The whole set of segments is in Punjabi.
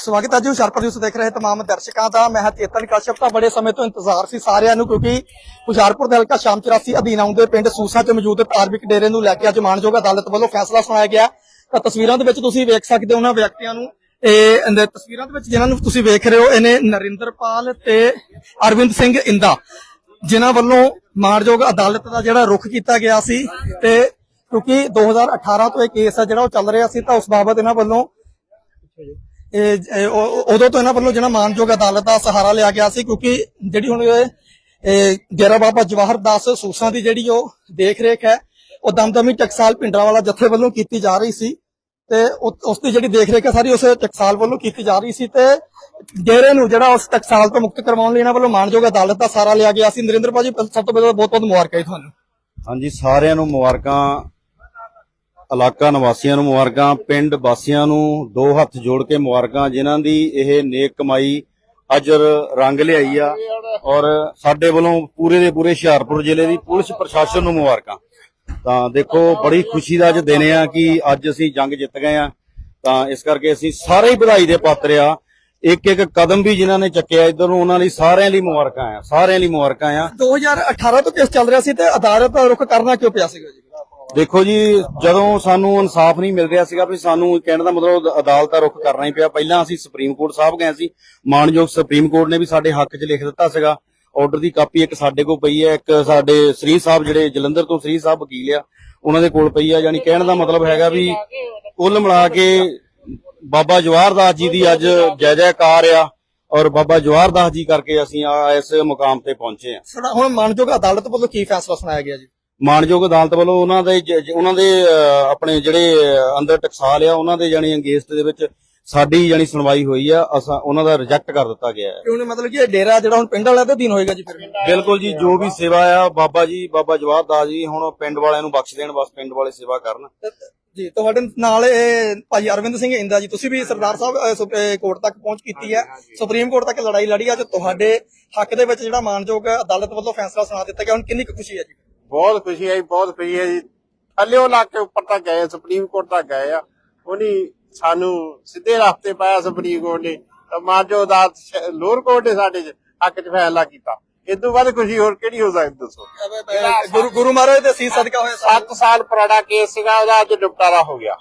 ਸਵਾਗਤ ਹੈ ਜੀ, ਹੁਸ਼ਿਆਰਪੁਰ ਨਿਊਜ਼ ਦੇਖ ਰਹੇ ਤਮਾਮ ਦਰਸ਼ਕਾਂ ਦਾ। ਮੈਂ ਹਾਂ ਚੇਤਨ ਕਸ਼ਪ ਦਾ ਬੜੇ ਸਮੇਂ ਤੋਂ ਇੰਤਜ਼ਾਰ ਸੀ ਸਾਰਿਆਂ ਨੂੰ, ਕਿਉਂਕਿ ਹੁਸ਼ਿਆਰਪੁਰ ਦੇ ਹਲਕਾ ਸ਼ਾਮ 84 ਅਧੀਨ ਆਉਂਦੇ ਪਿੰਡ ਸੂਸਾ 'ਚ ਮੌਜੂਦ ਧਾਰਮਿਕ ਡੇਰੇ ਨੂੰ ਲੈ ਕੇ ਅੱਜ ਮਾਨਯੋਗ ਅਦਾਲਤ ਵੱਲੋਂ ਫੈਸਲਾ ਸੁਣਾਇਆ ਗਿਆ। ਤਾਂ ਤਸਵੀਰਾਂ ਦੇ ਵਿੱਚ ਤੁਸੀਂ ਵੇਖ ਸਕਦੇ ਹੋ ਉਹਨਾਂ ਵਿਅਕਤੀਆਂ ਨੂੰ। ਇਹ ਇਹਦੇ ਤਸਵੀਰਾਂ ਦੇ ਵਿੱਚ ਜਿਨ੍ਹਾਂ ਨੂੰ ਤੁਸੀਂ ਵੇਖ ਰਹੇ ਹੋ, ਇਹਨੇ ਨਰਿੰਦਰਪਾਲ ਤੇ ਅਰਵਿੰਦ ਸਿੰਘ ਇੰਦਾ, ਜਿਨ੍ਹਾਂ ਵੱਲੋਂ ਮਾਨਯੋਗ ਅਦਾਲਤ ਦਾ ਜਿਹੜਾ ਰੁਖ ਕੀਤਾ ਗਿਆ ਸੀ। ਤੇ ਕਿਉਂਕਿ 2018 ਤੋਂ ਇਹ ਕੇਸ ਹੈ ਜਿਹੜਾ ਉਹ ਚੱਲ ਰਿਹਾ ਸੀ, ਤਾਂ ਉਸ ਬਾਬਤ ਇਹਨਾਂ ਵੱਲੋਂ ਉਦੋਂ ਤੋਂ ਇਹਨਾਂ ਵੱਲੋਂ ਜਿਹੜਾ ਮਾਨਯੋਗ ਅਦਾਲਤ ਦਾ ਸਹਾਰਾ ਲਿਆ ਗਿਆ ਸੀ, ਕਿਉਂਕਿ ਜਿਹੜੀ ਹੁਣ ਡੇਰਾ ਬਾਬਾ ਜਵਾਹਰ ਦਾਸ ਸੂਸਾਂ ਦੀ ਜਿਹੜੀ ਉਹ ਦੇਖ ਰੇਖ ਹੈ, ਉਹ ਦਮਦਮੀ ਟਕਸਾਲ ਪਿੰਡਰਾਂ ਜਥੇ ਵੱਲੋਂ ਕੀਤੀ ਜਾ ਰਹੀ ਸੀ ਤੇ ਉਸ ਦੀ ਜਿਹੜੀ ਦੇਖ ਰੇਖ ਹੈ ਸਾਰੀ ਉਸ ਟਕਸਾਲ ਵੱਲੋਂ ਕੀਤੀ ਜਾ ਰਹੀ ਸੀ ਤੇ ਡੇਰੇ ਨੂੰ ਜਿਹੜਾ ਉਸ ਟਕਸਾਲ ਤੋਂ ਮੁਕਤ ਕਰਵਾਉਣ ਲਈ ਇਹਨਾਂ ਵੱਲੋਂ ਮਾਨਯੋਗ ਅਦਾਲਤ ਦਾ ਸਹਾਰਾ ਲਿਆ ਗਿਆ ਸੀ। ਨਰਿੰਦਰ ਭਾਜੀ ਸਭ ਤੋਂ ਪਹਿਲਾਂ ਬਹੁਤ ਬਹੁਤ ਮੁਬਾਰਕਾਂ ਜੀ ਤੁਹਾਨੂੰ। ਹਾਂਜੀ, ਸਾਰਿਆਂ ਨੂੰ ਮੁਬਾਰਕਾਂ ਇਲਾਕਾ ਨਿਵਾਸੀਆਂ ਨੂੰ ਮੁਬਾਰਕਾਂ, ਪਿੰਡ ਵਾਸੀਆਂ ਨੂੰ ਦੋ ਹੱਥ ਜੋੜ ਕੇ ਮੁਬਾਰਕਾਂ, ਜਿਨ੍ਹਾਂ ਦੀ ਇਹ ਨੇਕ ਕਮਾਈ ਅੱਜ ਰੰਗ ਲਿਆਈ ਆ ਔਰ ਸਾਡੇ ਵੱਲੋਂ ਪੂਰੇ ਦੇ ਪੂਰੇ ਹੁਸ਼ਿਆਰਪੁਰ ਜ਼ਿਲ੍ਹੇ ਦੀ ਪੁਲਿਸ ਪ੍ਰਸ਼ਾਸਨ ਨੂੰ ਮੁਬਾਰਕਾਂ। ਤਾਂ ਦੇਖੋ, ਬੜੀ ਖੁਸ਼ੀ ਦਾ ਅੱਜ ਦਿਨ ਆ ਕਿ ਅੱਜ ਅਸੀਂ ਜੰਗ ਜਿੱਤ ਗਏ ਆ। ਤਾਂ ਇਸ ਕਰਕੇ ਅਸੀਂ ਸਾਰੇ ਹੀ ਵਧਾਈ ਦੇ ਪਾਤਰ ਆ। ਇੱਕ ਇੱਕ ਕਦਮ ਵੀ ਜਿਨ੍ਹਾਂ ਨੇ ਚੱਕਿਆ ਇਧਰ ਨੂੰ, ਉਹਨਾਂ ਲਈ ਸਾਰਿਆਂ ਲਈ ਮੁਬਾਰਕਾਂ ਆ, ਸਾਰਿਆਂ ਲਈ ਮੁਬਾਰਕਾਂ ਆ। 2018 ਤੋਂ ਕੇਸ ਚੱਲ ਰਿਹਾ ਸੀ ਤੇ ਅਦਾਲਤ ਦਾ ਰੁਖ ਕਰਨਾ ਕਿਉਂ ਪਿਆ ਸੀਗਾ ਜੀ? ਦੇਖੋ ਜੀ, ਜਦੋਂ ਸਾਨੂੰ ਇਨਸਾਫ ਨਹੀਂ ਮਿਲ ਰਿਹਾ ਸੀਗਾ ਵੀ ਸਾਨੂੰ ਕਹਿਣ ਦਾ ਮਤਲਬ ਅਦਾਲਤ ਦਾ ਰੁਖ ਕਰਨਾ ਹੀ ਪਿਆ। ਪਹਿਲਾਂ ਅਸੀਂ ਸੁਪਰੀਮ ਕੋਰਟ ਸਾਹਿਬ ਗਏ ਸੀ। ਮਾਨਯੋਗ ਸੁਪਰੀਮ ਕੋਰਟ ਨੇ ਵੀ ਸਾਡੇ ਹੱਕ 'ਚ ਲਿਖ ਦਿੱਤਾ ਸੀਗਾ। ਆਰਡਰ ਦੀ ਕਾਪੀ ਇੱਕ ਸਾਡੇ ਕੋਲ ਪਈ ਹੈ, ਇੱਕ ਸਾਡੇ ਸ੍ਰੀ ਸਾਹਿਬ ਜਿਹੜੇ ਜਲੰਧਰ ਤੋਂ ਸ੍ਰੀ ਸਾਹਿਬ ਵਕੀਲ ਆ, ਉਹਨਾਂ ਦੇ ਕੋਲ ਪਈ ਆ। ਯਾਨੀ ਕਹਿਣ ਦਾ ਮਤਲਬ ਹੈਗਾ ਵੀ ਕੁੱਲ ਮਿਲਾ ਕੇ ਬਾਬਾ ਜਵਾਹਰ ਦਾਸ ਜੀ ਦੀ ਅੱਜ ਜੈ ਜੈਕਾਰ ਆ ਔਰ ਬਾਬਾ ਜਵਾਹਰ ਦਾਸ ਜੀ ਕਰਕੇ ਅਸੀਂ ਇਸ ਮੁਕਾਮ ਤੇ ਪਹੁੰਚੇ ਆ। ਹੁਣ ਮਾਨਯੋਗ ਅਦਾਲਤ ਵੱਲੋਂ ਕੀ ਫੈਸਲਾ ਸੁਣਾਇਆ ਗਿਆ ਜੀ? ਮਾਨਯੋਗ ਅਦਾਲਤ ਵੱਲੋਂ ਉਹਨਾਂ ਦੇ ਜ- ਉਹਨਾਂ ਦੇ ਅਹ, ਆਪਣੇ ਜਿਹੜੇ ਅਹ, ਅੰਦਰ ਟਕਸਾਲ ਆ ਉਹਨਾਂ ਦੇ ਜਾਨੀ ਅੰਗੇਸਟ ਦੇ ਵਿੱਚ ਸਾਡੀ ਜਾਨੀ ਸੁਣਵਾਈ ਹੋਈ ਆ ਅਸਾਂ ਉਹਨਾਂ ਦਾ ਰਿਜੈਕਟ ਕਰ ਦਿੱਤਾ ਗਿਆ ਹੈ। ਕਿਉਂ ਮਤਲਬ ਕਿ ਇਹ ਡੇਰਾ ਜਿਹੜਾ ਹੁਣ ਪਿੰਡ ਵਾਲਿਆਂ ਦੇ ਅਧੀਨ ਹੋਏਗਾ ਜੀ ਫਿਰ। ਬਿਲਕੁਲ ਜੀ ਜੋ ਵੀ ਸੇਵਾ ਆ ਬਾਬਾ ਜੀ ਬਾਬਾ ਜਵਾਹਰ ਦਾਸ ਜੀ ਹੁਣ ਪਿੰਡ ਵਾਲਿਆਂ ਨੂੰ ਬਖਸ਼ ਦੇਣ ਬਸ ਪਿੰਡ ਵਾਲੇ ਸੇਵਾ ਕਰਨ। ਜੀ ਤੁਹਾਡੇ ਨਾਲ ਇਹ ਭਾਈ ਅਰਵਿੰਦ ਸਿੰਘ ਇੰਦਾ ਜੀ ਤੁਸੀਂ ਵੀ ਸਰਦਾਰ ਸਾਹਿਬ ਅਹ, ਸੁਪ- ਅਹ, ਕੋਰਟ ਤੱਕ ਪਹੁੰਚ ਕੀਤੀ ਹੈ। ਸੁਪਰੀਮ ਕੋਰਟ ਤੱਕ ਲੜਾਈ ਲੜੀ ਅੱਜ ਤੁਹਾਡੇ ਹੱਕ ਦੇ ਵਿੱਚ ਜਿਹੜਾ ਮਾਨਯੋਗ ਅਦਾਲਤ ਵੱਲੋਂ ਫੈਸਲਾ ਸੁਣਾ ਦਿੱਤਾ ਗਿਆ ਹੁਣ ਕਿੰਨੀ ਕੁ ਖੁਸ਼ੀ ਹੈ ਜੀ? ਬਹੁਤ ਖੁਸ਼ੀ ਆਈ ਬਹੁਤ ਖੁਸ਼ੀ ਹੈ ਜੀ ਥੱਲਿਓ ਲਾ ਕੇ ਉੱਪਰ ਤੱਕ ਗਏ ਸੁਪਰੀਮ ਕੋਰਟ ਤੱਕ ਗਏ ਆ। ਉਹਨੀ ਸਾਨੂੰ ਸਿੱਧੇ ਰਸਤੇ ਪਾਇਆ ਸੁਪਰੀਮ ਕੋਰਟ ਨੇ। ਤਾਂ ਮਾਜੋ ਅਦਾਲਤ ਲੋਅਰ ਕੋਰਟ ਨੇ ਸਾਡੇ ਚ ਹੱਕ 'ਚ ਫੈਸਲਾ ਕੀਤਾ। ਇਸ ਤੋਂ ਵੱਧ ਖੁਸ਼ੀ ਹੋਰ ਕਿਹੜੀ ਹੋ ਸਕਦੀ ਦੱਸੋ? ਗੁਰੂ ਗੁਰੂ ਮਹਾਰਾਜ ਦੇ ਸੀਸ ਸਦਕਾ ਹੋਇਆ ਸਾਹਿਬ 7 ਸਾਲ ਪੁਰਾਣਾ ਕੇਸ ਸੀਗਾ ਉਹਦਾ ਅੱਜ ਨਿਪਟਾਰਾ ਹੋ ਗਿਆ।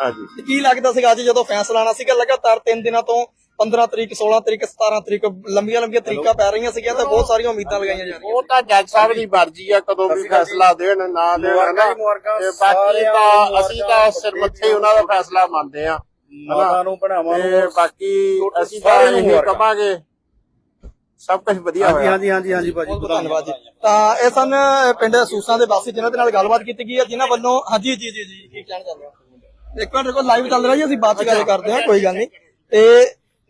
ਹਾਂਜੀ। ਕੀ ਲੱਗਦਾ ਸੀਗਾ ਅੱਜ ਜਦੋਂ ਫੈਸਲਾ ਆਣਾ ਸੀਗਾ ਲਗਾਤਾਰ 3 ਦਿਨਾਂ ਤੋਂ 15 ਤਰੀਕ 16 ਤਰੀਕ 17 ਤਰੀਕ ਲੰਬੀਆਂ ਲੰਬੀਆਂ ਤਰੀਕਾਂ ਪੈ ਰਹੀਆਂ ਸੀਗੀਆਂ ਤੇ ਬਹੁਤ ਸਾਰੀਆਂ ਉਮੀਦਾਂ ਲਗਾਈਆਂ ਜਾ ਰਹੀਆਂ ਉਹ ਤਾਂ ਜੱਜ ਸਾਹਿਬ ਦੀ ਮਰਜ਼ੀ ਆ ਕਦੋਂ ਵੀ ਫੈਸਲਾ ਦੇਣ ਨਾ ਦੇਣ ਤੇ ਬਾਕੀ ਤਾਂ ਅਸੀਂ ਤਾਂ ਸਿਰ ਮੱਥੇ ਹੀ ਉਹਨਾਂ ਦਾ ਫੈਸਲਾ ਮੰਨਦੇ ਆ ਮਾਤਾ ਨੂੰ ਤੇ ਨੂੰ। ਬਾਕੀ ਅਸੀਂ ਤਾਂ ਇਹ। ਕਵਾਂਗੇ। ਸਭ ਕੁਝ ਵਧੀਆ ਹੋਇਆ। ਹਾਂਜੀ ਹਾਂਜੀ ਹਾਂਜੀ ਭਾਜੀ ਧੰਨਵਾਦ ਜੀ। ਤਾਂ ਇਹ ਸਨ ਪਿੰਡ ਸੂਸਾਂ ਦੇ ਵਾਸੀ ਜਿਨ੍ਹਾਂ ਦੇ ਨਾਲ ਗੱਲਬਾਤ ਕੀਤੀ ਗਈ ਹੈ ਜਿਨ੍ਹਾਂ ਵੱਲੋਂ ਹਾਂਜੀ ਜੀ ਜੀ ਜੀ ਕੀ ਕਹਿਣਾ ਚਾਹੁੰਦੇ ਹੋ? ਇੱਕ ਮਿੰਟ ਰੁਕੋ ਲਾਈਵ ਚੱਲ ਰਿਹਾ ਜੀ ਅਸੀਂ ਬਾਅਦ ਚ ਗੱਲ ਕਰਦੇ ਹਾਂ ਕੋਈ ਗੱਲ ਨਹੀਂ। ਤੇ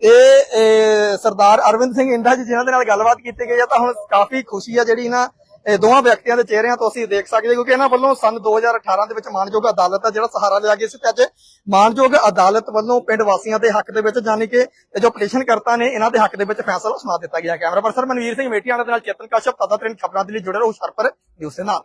ਇਹ ਸਰਦਾਰ ਅਰਵਿੰਦ ਸਿੰਘ ਇੰਡਾ ਜੀ, ਜਿਨ੍ਹਾਂ ਦੇ ਨਾਲ ਗੱਲਬਾਤ ਕੀਤੀ ਗਈ ਹੈ ਤਾਂ ਹੁਣ ਕਾਫੀ ਖੁਸ਼ੀ ਆ ਜਿਹੜੀ ਨਾ, ਇਹ ਦੋਵਾਂ ਵਿਅਕਤੀਆਂ ਦੇ ਚਿਹਰਿਆਂ ਤੋਂ ਅਸੀਂ ਦੇਖ ਸਕਦੇ ਕਿਉਂਕਿ ਇਹਨਾਂ ਵੱਲੋਂ ਸੰਨ 2018 ਦੇ ਵਿੱਚ ਮਾਨਯੋਗ ਅਦਾਲਤ ਦਾ ਜਿਹੜਾ ਸਹਾਰਾ ਲਿਆ ਗਿਆ ਸੀ, ਤੇ ਅੱਜ ਮਾਨਯੋਗ ਅਦਾਲਤ ਵੱਲੋਂ ਪਿੰਡ ਵਾਸੀਆਂ ਦੇ ਹੱਕ ਦੇ ਵਿੱਚ, ਜਾਣੀ ਕਿ ਜੋ ਪਟੀਸ਼ਨ ਕਰਤਾ ਨੇ, ਇਹਨਾਂ ਦੇ ਹੱਕ ਦੇ ਵਿੱਚ ਫੈਸਲਾ ਸੁਣਾ ਦਿੱਤਾ ਗਿਆ ਕੈਮਰਾ ਪਰਸਨ ਮਨਵੀਰ ਸਿੰਘ ਮੇਟੀਆਣਾ ਦੇ ਨਾਲ ਚੇਤਨ ਕਸ਼ਪ ਤਦਾ ਖਬਰਾਂ ਦੇ ਲਈ ਜੁੜੇ ਰਹੋ, ਹੁਸ਼ਿਆਰਪੁਰ ਨਿਊਜ਼ ਦੇ ਨਾਲ।